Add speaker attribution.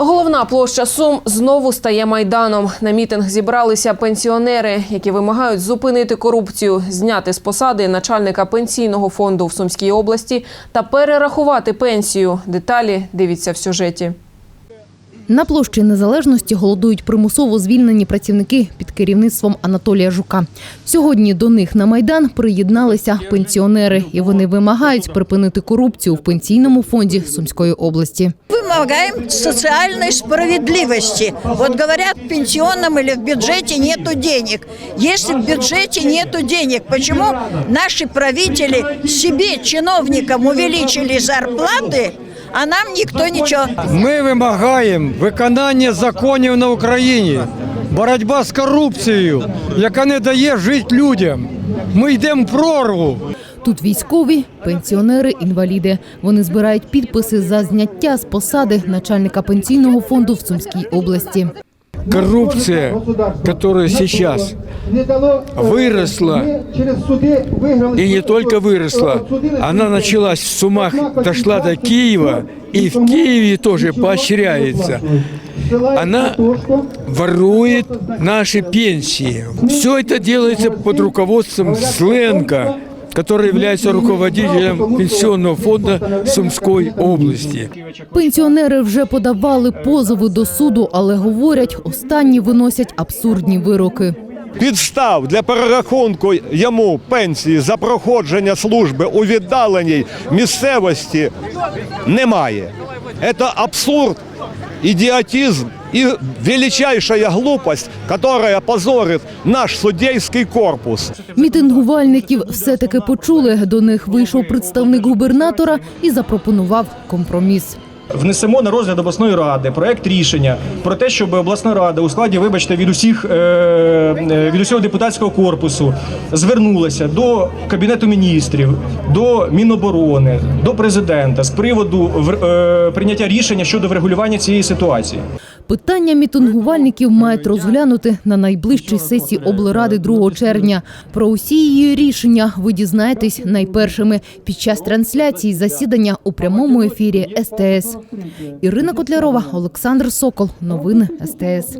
Speaker 1: Головна площа Сум знову стає майданом. На мітинг зібралися пенсіонери, які вимагають зупинити корупцію, зняти з посади начальника пенсійного фонду в Сумській області та перерахувати пенсію. Деталі дивіться в сюжеті.
Speaker 2: На площі незалежності голодують примусово звільнені працівники під керівництвом Анатолія Жука. Сьогодні до них на майдан приєдналися пенсіонери, і вони вимагають припинити корупцію в пенсійному фонді Сумської області.
Speaker 3: Вымогаем социальной справедливости. Вот говорят, в пенсионном или в бюджете нету денег. Если в бюджете нету денег, почему наши правители себе, чиновникам, увеличили зарплаты, а нам никто ничего
Speaker 4: Ми вимагаємо виконання законів на Україні, боротьба з корупцією, яка не дає жити людям. Ми йдемо в прорву.
Speaker 2: Тут військові, пенсіонери, інваліди. Вони збирають підписи за зняття з посади начальника пенсійного фонду в Сумській області.
Speaker 4: Коррупция, которая сейчас выросла, и не только выросла, она началась в Сумах, дошла до Киева, и в Киеве тоже поощряется. Она ворует наши пенсии. Все это делается под руководством Сленка, который является руководителем пенсионного фонда Сумской области.
Speaker 2: Пенсіонери вже подавали позови до суду, але говорять, останні виносять абсурдні вироки.
Speaker 5: Підстав для перерахунку йому пенсії за проходження служби у віддаленій місцевості немає. Це абсурд, ідіотизм і величайшая глупость, которая позорит наш судейський корпус.
Speaker 2: Мітингувальників все-таки почули. До них вийшов представник губернатора і запропонував компроміс.
Speaker 6: Внесемо на розгляд обласної ради проект рішення про те, щоб обласна рада у складі, вибачте, від усіх е, е, від усього депутатського корпусу звернулася до кабінету міністрів, до Міноборони, до президента з приводу е, прийняття рішення щодо врегулювання цієї ситуації.
Speaker 2: Питання мітингувальників мають розглянути на найближчій сесії облради 2 червня. Про усі її рішення ви дізнаєтесь найпершими під час трансляції засідання у прямому ефірі СТС. Ірина Котлярова, Олександр Сокол. Новини СТС.